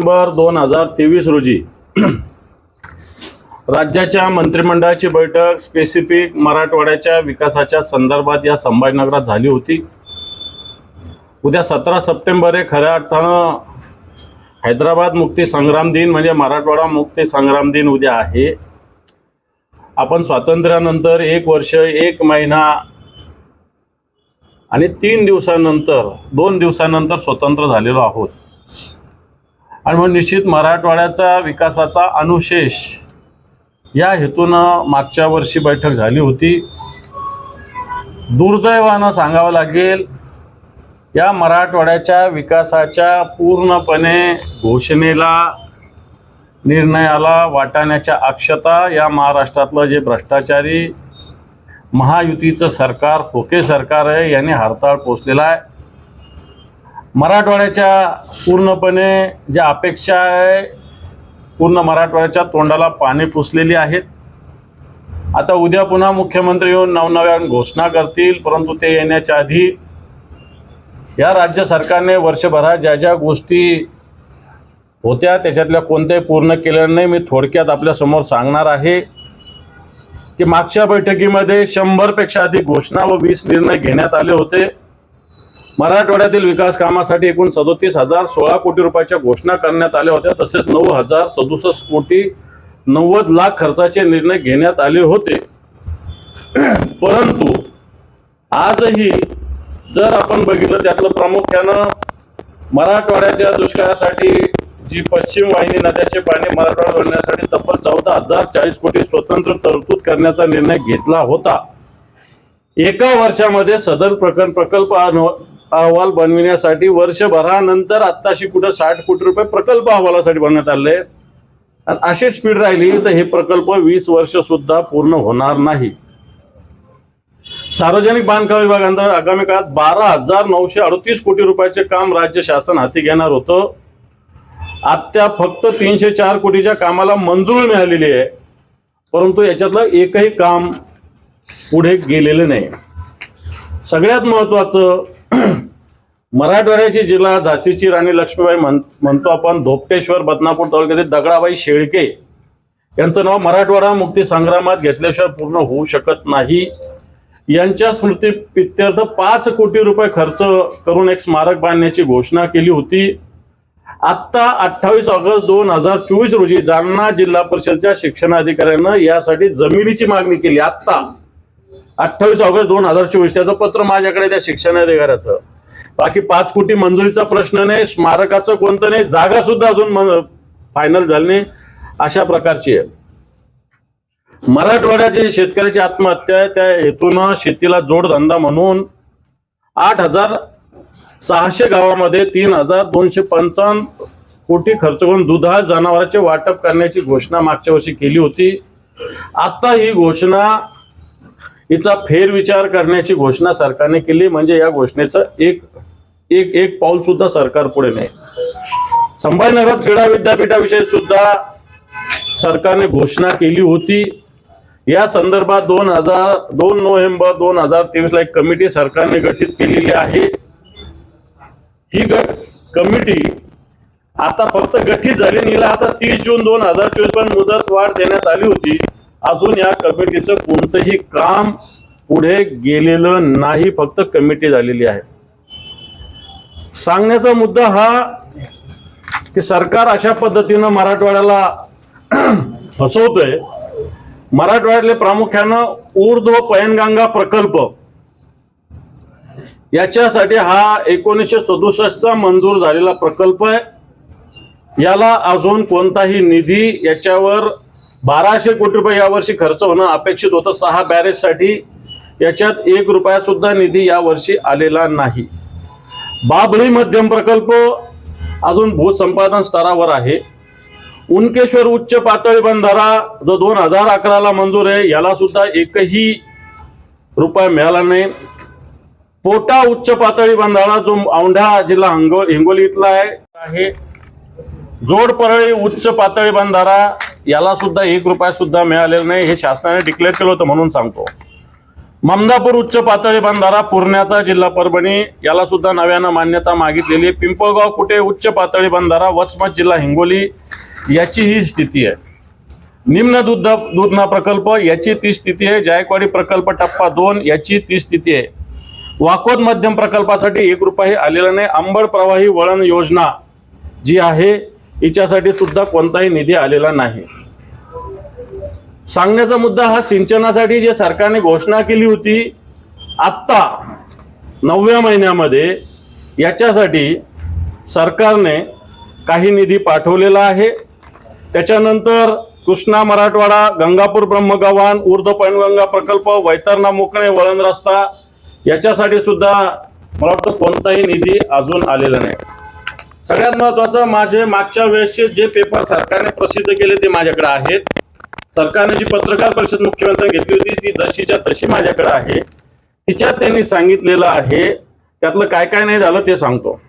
November दोन हजार तेवीस रोजी राज्याच्या मंत्रिमंडळाची बैठक स्पेसिफिक मराठवाड्याच्या विकासाच्या संदर्भात या संभाजीनगरात झाली होती. उद्या सतरा सप्टेंबर हे खऱ्या अर्थानं हैदराबाद मुक्ती संग्राम दिन म्हणजे मराठवाडा मुक्ती संग्राम दिन उद्या आहे. आपण स्वातंत्र्यानंतर एक वर्ष एक महिना आणि तीन दिवसानंतर दोन दिवसानंतर स्वतंत्र झालेलो आहोत. आणि मग निश्चित मराठवाड्याचा विकासाचा अनुशेष या हेतूनं मागच्या वर्षी बैठक झाली होती. दुर्दैवानं सांगावं लागेल या मराठवाड्याच्या विकासाच्या पूर्णपणे घोषणेला निर्णयाला वाटाण्याच्या अक्षता या महाराष्ट्रातलं जे भ्रष्टाचारी महायुतीचं सरकार खोके सरकार आहे याने हरताळ पोचलेला आहे. मराठवाड्याच्या पूर्णपणे ज्या अपेक्षा आहे पूर्ण मराठवाड्याच्या तोंडाला पाणी पुसलेली आहेत. आता उद्या पुन्हा मुख्यमंत्री येऊन नवनव्यान घोषणा करतील परंतु ते येण्याच्या आधी या राज्य सरकारने वर्षभरात ज्या ज्या गोष्टी होत्या त्याच्यातल्या कोणत्याही पूर्ण केल्या नाही मी थोडक्यात आपल्यासमोर सांगणार आहे की मागच्या बैठकीमध्ये शंभरपेक्षा अधिक घोषणा व वीस निर्णय घेण्यात आले होते. मराठवाड्यातील विकास कामासाठी एकूण सदोतीस हजार सोळा कोटी रुपयाच्या घोषणा करण्यात आल्या होत्या. तसेच नऊ हजार सदुसष्ट कोटी नव्वद लाख खर्चाचे निर्णय घेण्यात आले होते. परंतु आजही जर आपण बघितलं त्यातलं प्रामुख्यानं मराठवाड्याच्या दुष्काळासाठी जी पश्चिम वाहिनी नद्याचे पाणी मराठवाड्यात भरण्यासाठी तब्बल चौदा हजार चाळीस कोटी स्वतंत्र तरतूद करण्याचा निर्णय घेतला होता. एका वर्षामध्ये सदर प्रकल्प प्रकल्प अहवाल बनविण्यासाठी वर्षभरानंतर आत्ताशी कुठं साठ कोटी रुपये प्रकल्प अहवालासाठी बनवण्यात आले आणि अशी स्पीड राहिली तर हे प्रकल्प वीस वर्ष सुद्धा पूर्ण होणार नाही. सार्वजनिक बांधकाम विभागांतर्गत आगामी काळात बारा हजार नऊशे अडतीस कोटी रुपयाचे काम राज्य शासन हाती घेणार होतं. आत्या फक्त तीनशे चार कोटीच्या कामाला मंजुरी मिळालेली आहे. परंतु याच्यातलं एकही काम पुढे गेलेलं नाही. सगळ्यात महत्वाचं मराठवाड्याची जिल्हा झाशीची राणी लक्ष्मीबाई म्हण म्हणतो आपण धोपटेश्वर बदनापूर तालुक्यातील दगडाबाई शेळके. यांचं नाव मराठवाडा मुक्ती संग्रामात घेतल्याशिवाय पूर्ण होऊ शकत नाही. यांच्या स्मृती प्रित्यर्थ पाच कोटी रुपये खर्च करून एक स्मारक बांधण्याची घोषणा केली होती. आत्ता अठ्ठावीस ऑगस्ट दोन हजार चोवीस रोजी जालना जिल्हा परिषदच्या शिक्षणाधिकाऱ्यानं यासाठी जमिनीची मागणी केली. आत्ता अठ्ठावीस ऑगस्ट दोन हजार चोवीस त्याचं पत्र माझ्याकडे त्या शिक्षणाधिकाऱ्याचं. बाकी पाच कोटी मंजुरीचा प्रश्न नाही स्मारकाचं कोणतं नाही जागा सुद्धा अजून फायनल झाली नाही अशा प्रकारची आहे. मराठवाड्याची शेतकऱ्याची आत्महत्या आहे त्या हेतूनं शेतीला जोडधंदा म्हणून आठ हजार सहाशे गावामध्ये तीन हजार दोनशे पंचावन्न कोटी खर्च करून दुधाळ जनावरांचे वाटप करण्याची घोषणा मागच्या वर्षी केली होती. आता ही घोषणा हिचा फेरविचार करण्याची घोषणा सरकारने केली म्हणजे या घोषणेचं एक एक एक पाऊल सुद्धा सरकार पुढे नाही. संभाजीनगरात क्रीडा विद्यापीठाविषयी सुद्धा सरकारने घोषणा केली होती. या संदर्भात दोन हजार दोन नोव्हेंबर दोन हजार तेवीस ला एक कमिटी सरकारने गठीत केलेली आहे. ही ग कमिटी आता फक्त गठीत झाली आणि आता तीस जून दोन हजार चोवीसपर्यंत मुदत वाढ देण्यात आली होती. अजून या कमिटीचं कोणतंही काम पुढे गेलेलं नाही फक्त कमिटी झालेली आहे. सांगण्याचा मुद्दा हा की सरकार अशा पद्धतीनं मराठवाड्याला फसवतोय मराठवाड्यातले प्रामुख्यानं ऊर्ध्व पयनगंगा प्रकल्प. याच्यासाठी हा एकोणीसशे सदुसष्टचा मंजूर झालेला प्रकल्प आहे. याला अजून कोणताही निधी याच्यावर बाराशे कोटी रुपये यावर्षी खर्च होणं अपेक्षित होतं. सहा बॅरेजसाठी याच्यात एक रुपया सुद्धा निधी यावर्षी आलेला नाही. बाबळी मध्यम प्रकल्प अजून भूसंपादन स्तरावर आहे. उनकेश्वर उच्च पातळी बंधारा जो दोन हजार अकराला मंजूर आहे याला सुद्धा एकही रुपया मिळाला नाही. पोटा उच्च पातळी बंधारा जो औंढा जिल्हा हिंगो हिंगोली इथला आहे आहे. जोड परळी उच्च पातळी बंधारा याला सुद्धा एक रुपया सुद्धा मिळालेला नाही हे शासनाने डिक्लेअर केलं होतं म्हणून सांगतो. ममदापूर उच्च पातळी बंधारा पुरण्याचा जिल्हा परभणी याला सुद्धा नव्यानं मान्यता मागितलेली पिंपळगाव कुठे उच्च पातळी बंधारा वसमत जिल्हा हिंगोली याची ही स्थिती आहे. निम्न दूध दूधना प्रकल्प याची ती स्थिती आहे. जायकवाडी प्रकल्प टप्पा दोन याची ती स्थिती आहे. वाकोद मध्यम प्रकल्पासाठी एक रुपयाही आलेला नाही. अंबड प्रवाही वळण योजना जी आहे हिच्यासाठी सुद्धा कोणताही निधी आलेला नाही. सांगण्याचा मुद्दा हा सिंचनासाठी जे सरकारने घोषणा केली होती आत्ता नवव्या महिन्यामध्ये याच्यासाठी सरकारने काही निधी पाठवलेला आहे. त्याच्यानंतर कृष्णा मराठवाडा गंगापूर ब्रह्मगव्हाण ऊर्ध पैनगंगा प्रकल्प वैतरणा मोकणे वळण रस्ता याच्यासाठी सुद्धा मला वाटतं कोणताही निधी अजून आलेला नाही. सगळ्यात महत्वाचं माझे मागच्या वेळेसचे जे पेपर सरकारने प्रसिद्ध केले ते माझ्याकडे आहेत. सरकारने जी पत्रकार परिषद मुख्यमंत्र्यांनी घेतली होती ती जशीच्या तशी माझ्याकडे आहे. तिच्यात त्यांनी सांगितलेलं आहे त्यातलं काय काय नाही झालं ते सांगतो.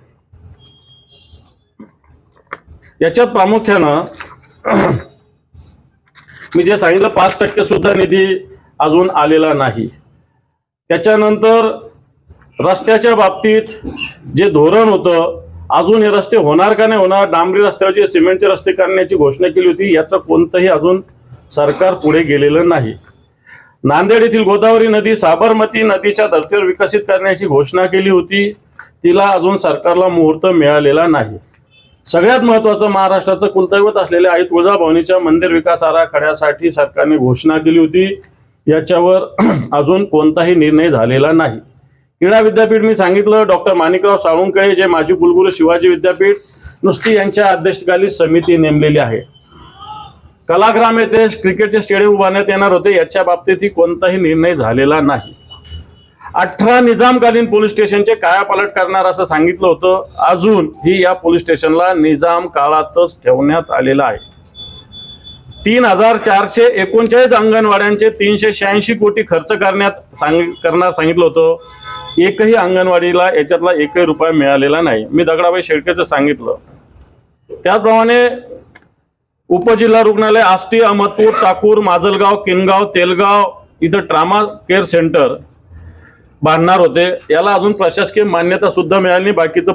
याच्यात प्रामुख्यानं मी जे सांगितलं पाच टक्के सुद्धा निधी अजून आलेला नाही. त्याच्यानंतर रस्त्याच्या बाबतीत जे धोरण होतं अजून हे रस्ते होणार का नाही होणार डांबरी रस्त्यावरचे सिमेंटचे रस्ते करण्याची घोषणा केली होती याचं कोणतंही अजून सरकार पुढे गेलेलं नाही. नांदेड येथील गोदावरी नदी साबरमती नदीच्या धर्तीवर विकसित करण्याची घोषणा केली होती. तिला अजून सरकारला मुहूर्त मिळालेला नाही. सगळ्यात महत्वाचं महाराष्ट्राचं कुलदैवत असलेल्या आई तुळजाभवानीच्या मंदिर विकास आराखड्यासाठी सरकारने घोषणा केली होती. याच्यावर अजून कोणताही निर्णय झालेला नाही. क्रीडा विद्यापीठ मी सांगितलं डॉक्टर माणिकराव साळुंके जे माजी कुलगुरू शिवाजी विद्यापीठ नुसती यांच्या अध्यक्षतेखाली समिती नेमलेली आहे. कलाग्राम येथे क्रिकेटचे स्टेडियम उभारण्यात येणार होते. याच्या बाबतीतही कोणताही निर्णय झालेला नाही. अठरा निजामकालीन पोलीस स्टेशनचे कायापालट करणार असं सांगितलं होतं. अजून ही या पोलीस स्टेशनला निजाम काळातच ठेवण्यात आलेलं आहे. तीन हजार चारशे एकोणचाळीस अंगणवाड्यांचे तीनशे शहाऐंशी कोटी खर्च करण्यात सांग करणार सांगितलं होतं. एकही अंगणवाडीला याच्यातला एकही रुपया मिळालेला नाही. मी दगडाबाई शेळकेचं सांगितलं. त्याचप्रमाणे उपजिल्हा रुग्णालय आष्टी अहमदपूर चाकूर माजलगाव किनगाव तेलगाव इथं ट्रामा केअर सेंटर बांधणार होते. याला अजून प्रशासकीय मान्यता सुद्धा मिळाली नाही बाकीचं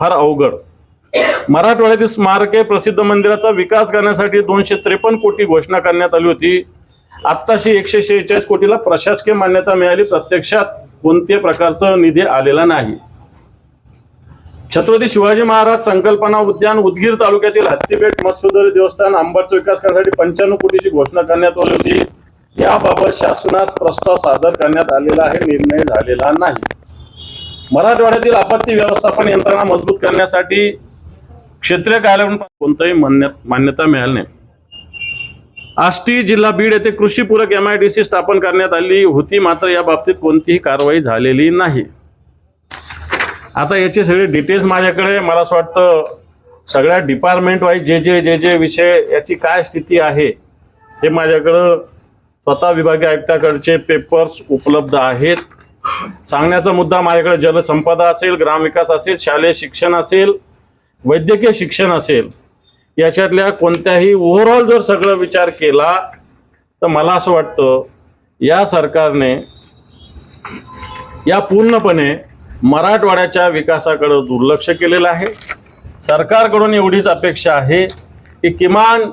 फार अवघड. मराठवाड्यातील स्मारके प्रसिद्ध मंदिराचा विकास करण्यासाठी दोनशे त्रेपन्न कोटी घोषणा करण्यात आली होती. आत्ताशी एकशे शेहेचाळीस कोटीला प्रशासकीय मान्यता मिळाली प्रत्यक्षात कोणत्या प्रकारचा निधी आलेला नाही. छत्रपती शिवाजी महाराज संकल्पना उद्यान उदगीर तालुक्यातील हत्तीबेट मत्स्योदरी देवस्थान अंबरचा विकास करण्यासाठी पंच्याण्णव कोटीची घोषणा करण्यात आली होती. याबाबत शासनास प्रस्ताव सादर करण्यात आलेला आहे निर्णय झालेला नाही. मराठवाड्यातील आपत्ती व्यवस्थापन यंत्रणा मजबूत करण्यासाठी क्षेत्रीय कार्यालय कोणताही मान्य मान्यता मिळाली नाही. आष्टी जिल्हा बीड येथे कृषी पूरक एम आय डी सी स्थापन करण्यात आली होती मात्र या बाबतीत कोणतीही कारवाई झालेली नाही. आता याचे सगळे डिटेल्स माझ्याकडे मला असं वाटतं सगळ्या डिपार्टमेंट वाईज जे जे जे जे विषय याची काय स्थिती आहे हे माझ्याकडं स्वतः विभागीय आयुक्ताकडचे पेपर्स उपलब्ध आहेत. सांगण्याचा मुद्दा माझ्याकडे जलसंपदा असेल ग्रामविकास असेल शालेय शिक्षण असेल वैद्यकीय शिक्षण असेल याच्यातल्या कोणत्याही ओव्हरऑल जर सगळं विचार केला तर मला असं वाटतं या सरकारने या पूर्णपणे मराठवाड्याच्या विकासाकडं दुर्लक्ष केलेलं आहे. सरकारकडून एवढीच अपेक्षा आहे की किमान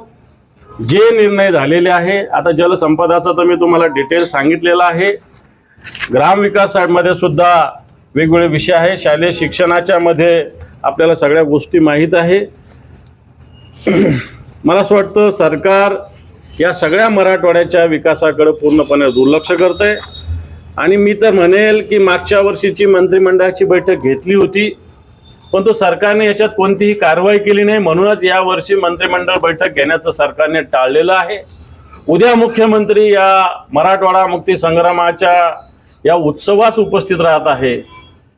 जे निर्णय झालेले आहे आता जलसंपदाचा तर मी तुम्हाला डिटेल सांगितलेला आहे. ग्रामविकासामध्ये सुद्धा वेगवेगळे विषय आहे शालेय शिक्षणाच्या मध्ये आपल्याला सगळ्या गोष्टी माहीत आहे. मला असं वाटतं सरकार या सगळ्या मराठवाड्याच्या विकासाकडे पूर्णपणे दुर्लक्ष करते आणि मी तर म्हणेल की मागच्या वर्षीची मंत्रिमंडळाची बैठक घेतली होती पण तो सरकारने याच्यात कोणतीही कारवाई केली नाही. म्हणूनच यावर्षी मंत्रिमंडळ बैठक घेण्याचं सरकारने टाळलेलं आहे. उद्या मुख्यमंत्री या मराठवाडा मुक्ती संग्रामाच्या या उत्सवास उपस्थित राहत आहे.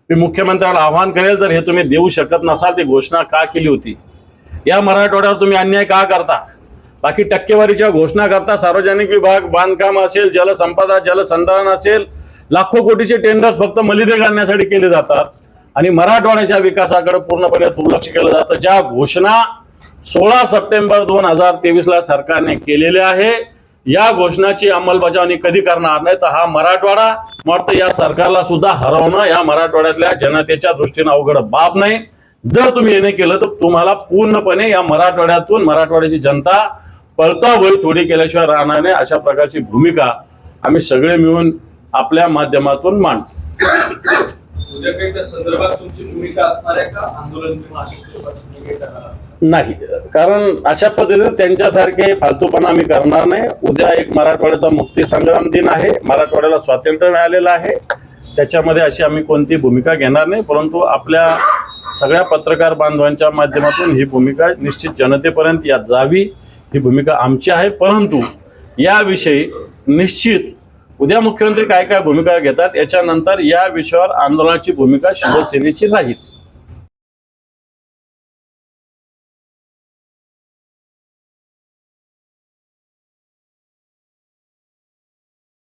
मी मुख्यमंत्र्याला आव्हान करेल तर हे तुम्ही देऊ शकत नसाल ती घोषणा का केली होती? या मराठवाड्यावर तुम्ही अन्याय का करता? बाकी टक्केवारीच्या घोषणा करता. सार्वजनिक विभाग बांधकाम असेल जलसंपदा जलसंधारण असेल लाखो कोटीचे टेंडर्स फक्त मलिदे घालण्यासाठी केले जातात. आणि मराठवाड्याच्या विकासाकडे पूर्णपणे दुर्लक्ष केलं जातं. ज्या घोषणा सोळा सप्टेंबर दोन हजार तेवीसला सरकारने केलेल्या आहे या घोषणाची अंमलबजावणी कधी करणार नाही तर हा मराठवाडा मला या सरकारला सुद्धा हरवणं या मराठवाड्यातल्या जनतेच्या दृष्टीनं अवघड बाब नाही. जर तुम्ही हे नाही केलं तर तुम्हाला पूर्णपणे या मराठवाड्यातून मराठवाड्याची जनता पळता वय थोडी केल्याशिवाय राहणार नाही. अशा प्रकारची भूमिका आम्ही सगळे मिळून आपल्या माध्यमातून मांडतो? नाही कारण अशा पद्धतीने त्यांच्यासारखे फालतूपणा आम्ही करणार नाही. उद्या एक मराठवाड्याचा मुक्ती संग्राम दिन आहे. मराठवाड्याला स्वातंत्र्य मिळालेलं आहे. त्याच्यामध्ये अशी आम्ही कोणती भूमिका घेणार नाही. परंतु आपल्या सगळ्या पत्रकार बांधवांच्या माध्यमातून ही भूमिका निश्चित जनतेपर्यंत या जावी. ही भूमिका आमची आहे. परंतु याविषयी निश्चित उद्या मुख्यमंत्री काय काय भूमिका घेतात याच्यानंतर या विषयावर आंदोलनाची भूमिका शिवसेनेची राहील.